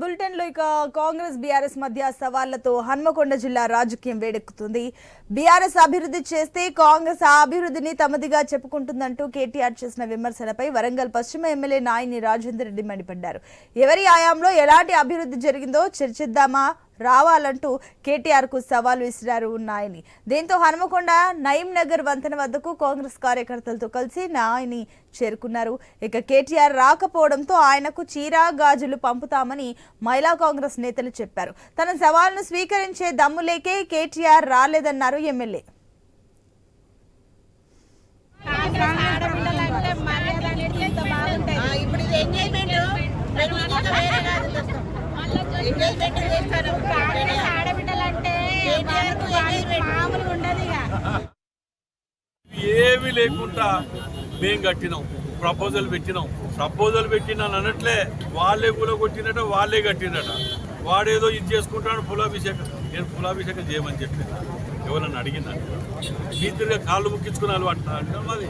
బులెటిన్లో ఇక కాంగ్రెస్ బీఆర్ఎస్ మధ్య సవాళ్ళతో హన్మకొండ జిల్లా రాజకీయం వేడెక్కుతుంది. బీఆర్ఎస్ అభివృద్ధి చేస్తే కాంగ్రెస్ ఆ అభివృద్ధిని తమదిగా చెప్పుకుంటుందంటూ కేటీఆర్ చేసిన విమర్శలపై వరంగల్ పశ్చిమ ఎమ్మెల్యే నాయని రాజేందర్ రెడ్డి మండిపడ్డారు. ఎవరి ఆయాంలో ఎలాంటి అభివృద్ధి జరిగిందో చర్చిద్దామా? రావాలంటూ కేటీఆర్కు సవాల్ విసిరారు నాయని. దీంతో హనుమకొండ నయీం నగర్ వంతెన వద్దకు కాంగ్రెస్ కార్యకర్తలతో కలిసి నాయని చేరుకున్నారు. ఇక కేటీఆర్ రాకపోవడంతో ఆయనకు చీరా గాజులు పంపుతామని మహిళా కాంగ్రెస్ నేతలు చెప్పారు. తన సవాల్ను స్వీకరించే దమ్ములేకే కేటీఆర్ రాలేదన్నారు ఎమ్మెల్యే. ఇప్పుడు ఎంజాయ్మెంట్ ఎంజాయ్మెంట్ చేస్తారు. కాంగ్రెస్ ఆడబిడ్డలంటే మామూలుగా ఉండదు ఇక. ఏమీ లేకుండా మేము కట్టినాం ప్రపోజల్ పెట్టినాం. ప్రపోజల్ పెట్టినాను అనట్లే వాళ్ళే కూలగొట్టినట వాళ్ళే కట్టినట. వాడేదో ఇది చేసుకుంటాడు పులాభిషేకం నేను పులాభిషేకం చేయమని చెప్పిన ఎవరన్నా అడిగినా మీ తిరిగి కాళ్ళు ముక్కించుకుని అలవాటు అంటే మరి.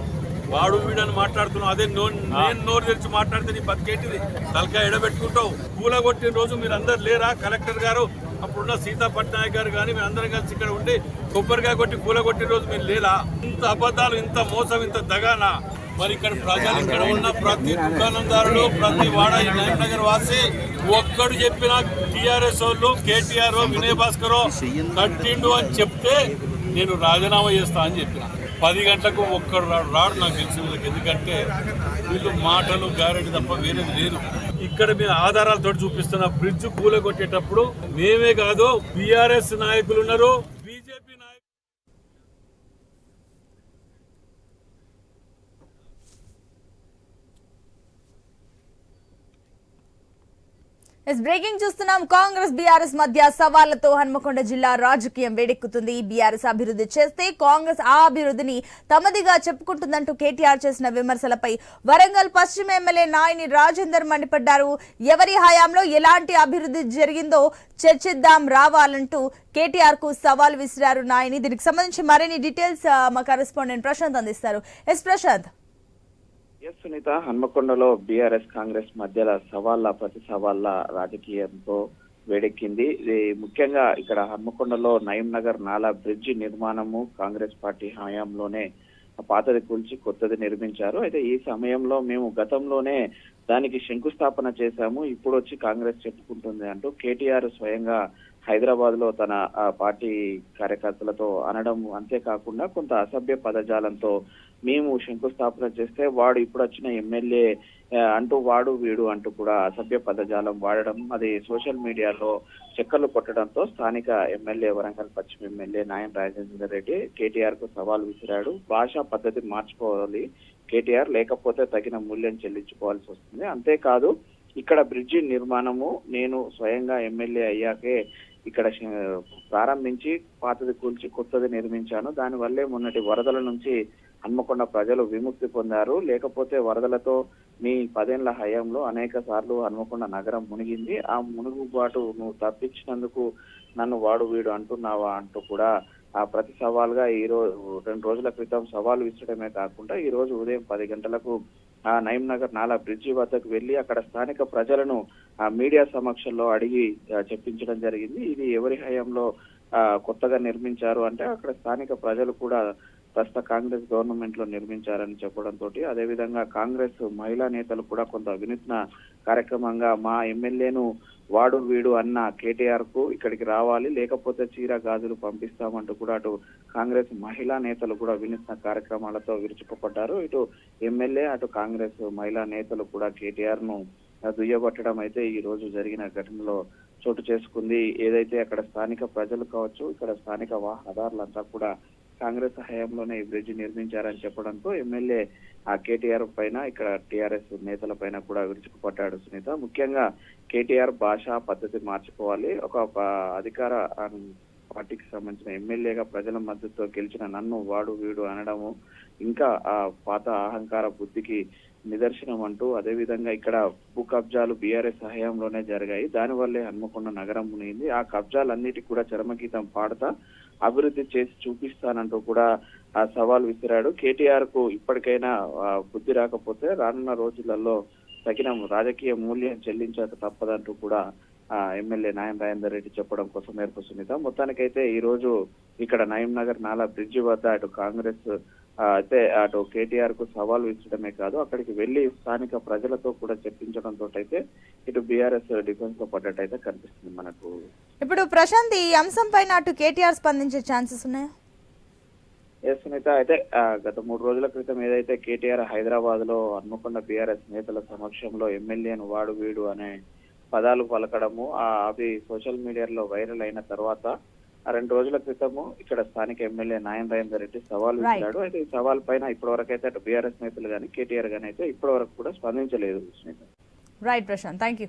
వాడు వీడని మాట్లాడుతున్నావు అదే నో నేను నోరు తెరిచి మాట్లాడితే నీ బతికేటిది. తలకాయ ఎడబెట్టుకుంటావు. పూల కొట్టిన రోజు మీరు అందరు లేరా? కలెక్టర్ గారు అప్పుడున్న సీతా పట్నాయక్ గారు కానీ మీరు అందరం కలిసి ఇక్కడ ఉండి కొబ్బరికాయ కొట్టి పూల కొట్టిన రోజు మీరు లేరా? ఇంత అబద్ధాలు ఇంత మోసం ఇంత దగానా. మరి ఇక్కడ ప్రజలు ఇక్కడ ఉన్న ప్రతి దుకాణందారులు ప్రతి వాడ నగర్ వాసి ఒక్కడు చెప్పిన టిఆర్ఎస్ వాళ్ళు కేటీఆర్ వినయ్ భాస్కర్ కట్టిండు అని చెప్తే నేను రాజీనామా చేస్తా అని చెప్పిన. పది గంటలకు ఒక్కడు రాడు రాడు నాకు తెలిసి వీళ్ళకి. ఎందుకంటే వీళ్ళు మాటలు గ్యారెంటీ తప్ప వేరేది లేదు ఇక్కడ మీరు ఆధారాలతో చూపిస్తున్న బ్రిడ్జ్ కూలగొట్టేటప్పుడు మేమే కాదు బీఆర్ఎస్ నాయకులు ఉన్నారు బీజేపీ నాయకులు ఎస్ బ్రేకింగ్ చూస్తున్నాం. కాంగ్రెస్ బీఆర్ఎస్ మధ్య సవాళ్ళతో హన్మకొండ జిల్లా రాజకీయం వేడెక్కుతుంది. బీఆర్ఎస్ అభివృద్ధి చేస్తే కాంగ్రెస్ ఆ అభివృద్ధిని తమదిగా చెప్పుకుంటుందంటూ కేటీఆర్ చేసిన విమర్శలపై వరంగల్ పశ్చిమ ఎమ్మెల్యే నాయని రాజేందర్ మండిపడ్డారు. ఎవరి హయాంలో ఎలాంటి అభివృద్ధి జరిగిందో చర్చిద్దాం రావాలంటూ కేటీఆర్కు సవాల్ విసిరారు నాయని. దీనికి సంబంధించి మరిన్ని డీటెయిల్స్ మా కరెస్పాండెంట్ ప్రశాంత్ అందిస్తారు. ఎస్ ప్రశాంత్. ఎస్ సునీత హన్మకొండలో బీఆర్ఎస్ కాంగ్రెస్ మధ్యల సవాళ్ళ ప్రతి సవాళ్ళ రాజకీయంతో వేడెక్కింది. ఇది ముఖ్యంగా ఇక్కడ హన్మకొండలో నయం నగర్ నాలా బ్రిడ్జి నిర్మాణము కాంగ్రెస్ పార్టీ హయాంలోనే పాతది కూల్చి కొత్తది నిర్మించారు. అయితే ఈ సమయంలో మేము గతంలోనే దానికి శంకుస్థాపన చేశాము. ఇప్పుడు వచ్చి కాంగ్రెస్ చెప్పుకుంటుంది అంటూ కేటీఆర్ స్వయంగా హైదరాబాద్లో తన ఆ, పార్టీ కార్యకర్తలతో అనడం అంతేకాకుండా కొంత అసభ్య పదజాలంతో మేము శంకుస్థాపన చేస్తే వాడు ఇప్పుడు వచ్చిన ఎమ్మెల్యే అంటూ వాడు వీడు అంటూ కూడా అసభ్య పదజాలం వాడడం అది సోషల్ మీడియాలో చక్కర్లు కొట్టడంతో స్థానిక ఎమ్మెల్యే వరంగల్ పశ్చిమ ఎమ్మెల్యే నాయన రాజేంద్ర రెడ్డి కేటీఆర్కు సవాల్ విసిరాడు. భాషా పద్ధతి మార్చుకోవాలి కేటీఆర్ లేకపోతే తగిన మూల్యం చెల్లించుకోవాల్సి వస్తుంది. అంతేకాదు ఇక్కడ బ్రిడ్జి నిర్మాణము నేను స్వయంగా ఎమ్మెల్యే అయ్యాకే ఇక్కడ ప్రారంభించి పాతది కూల్చి కొత్తది నిర్మించాను. దానివల్లే మొన్నటి వరదల నుంచి హన్మకొండ ప్రజలు విముక్తి పొందారు. లేకపోతే వరదలతో మీ పదేళ్ళ హయాంలో అనేక సార్లు హన్మకొండ నగరం మునిగింది. ఆ మునుగుబాటు నువ్వు తప్పించినందుకు నన్ను వాడు వీడు అంటున్నావా అంటూ కూడా ఆ ప్రతి సవాల్గా ఈ రోజు రెండు రోజుల క్రితం సవాల్ విసరడమే కాకుండా ఈ రోజు ఉదయం పది గంటలకు ఆ నయం నగర్ నాలా బ్రిడ్జి వద్దకు వెళ్ళి అక్కడ స్థానిక ప్రజలను మీడియా సమక్షంలో అడిగి చెప్పించడం జరిగింది. ఇది ఎవరి హయాంలో కొత్తగా నిర్మించారు అంటే అక్కడ స్థానిక ప్రజలు కూడా ప్రస్తుత కాంగ్రెస్ గవర్నమెంట్లో నిర్మించారని చెప్పడంతో అదేవిధంగా కాంగ్రెస్ మహిళా నేతలు కూడా కొంత వినూత్న కార్యక్రమంగా మా ఎమ్మెల్యేను వాడు వీడు అన్న కేటీఆర్కు ఇక్కడికి రావాలి లేకపోతే చీర గాజులు పంపిస్తామంటూ కూడా అటు కాంగ్రెస్ మహిళా నేతలు కూడా వినూత్న కార్యక్రమాలతో విరుచుకుపడ్డారు. ఇటు ఎమ్మెల్యే అటు కాంగ్రెస్ మహిళా నేతలు కూడా కేటీఆర్ను దుయ్యబట్టడం అయితే ఈ రోజు జరిగిన ఘటనలో చోటు చేసుకుంది. ఏదైతే అక్కడ స్థానిక ప్రజలు కావచ్చు ఇక్కడ స్థానిక వాహనదారులంతా కూడా కాంగ్రెస్ హయాంలోనే ఈ బ్రిడ్జ్ నిర్మించారని చెప్పడంతో ఎమ్మెల్యే ఆ కేటీఆర్ పైన ఇక్కడ టిఆర్ఎస్ నేతల పైన కూడా విరుచుకుపడ్డాడు సునీత. ముఖ్యంగా కేటీఆర్ భాష పద్ధతి మార్చుకోవాలి. ఒక అధికార పార్టీకి సంబంధించిన ఎమ్మెల్యేగా ప్రజల మద్దతుతో గెలిచిన నన్ను వాడు వీడు అనడము ఇంకా ఆ పాత అహంకార బుద్ధికి నిదర్శనం అంటూ అదేవిధంగా ఇక్కడ భూ కబ్జాలు బీఆర్ఎస్ సహాయంలోనే జరిగాయి. దానివల్లే హన్మకొండ నగరం మునిగింది. ఆ కబ్జాలన్నిటికీ కూడా చరమగీతం పాడతా అభివృద్ధి చేసి చూపిస్తానంటూ కూడా ఆ సవాల్ విసిరాడు. కేటీఆర్కు ఇప్పటికైనా బుద్ధి రాకపోతే రానున్న రోజులలో తగిన రాజకీయ మూల్యం చెల్లించక తప్పదంటూ కూడా ఆ, ఎమ్మెల్యే నాయం రాజేందర్ రెడ్డి చెప్పడం కోసం మేరకు సునీత మొత్తానికైతే ఈ రోజు ఇక్కడ నయం నగర్ నాలా బ్రిడ్జి వద్ద అటు కాంగ్రెస్ అయితే అటు కేటీఆర్కు సవాల్ విసరడమే కాదు అక్కడికి వెళ్ళి స్థానిక ప్రజలతో కూడా చర్చించడంతో అయితే ఇటు బీఆర్ఎస్ డిఫెన్స్లో పడ్డట్టు అయితే కనిపిస్తుంది మనకు. ఇప్పుడు ప్రశాంత్ ఈ అంశం పైన అటు కేటీఆర్ స్పందించే ఛాన్సెస్ ఉన్నాయా? సునీత అయితే గత మూడు రోజుల క్రితం ఏదైతే కేటీఆర్ హైదరాబాద్లో హన్మకొండ బీఆర్ఎస్ నేతల సమక్షంలో ఎమ్మెల్యేను వాడు వీడు అనే పదాలు పలకడము ఆ అవి సోషల్ మీడియాలో వైరల్ అయిన తర్వాత రెండు రోజుల క్రితము ఇక్కడ స్థానిక ఎమ్మెల్యే నాయన్ రాజేందర్ రెడ్డి సవాల్. ఇచ్చాడు అయితే ఈ సవాల్ పైన ఇప్పటి వరకు అయితే అటు బీఆర్ఎస్ నేతలు కానీ కేటీఆర్ గానీ అయితే ఇప్పటి వరకు కూడా స్పందించలేదు రైట్ ప్రశాంత్ థ్యాంక్ యూ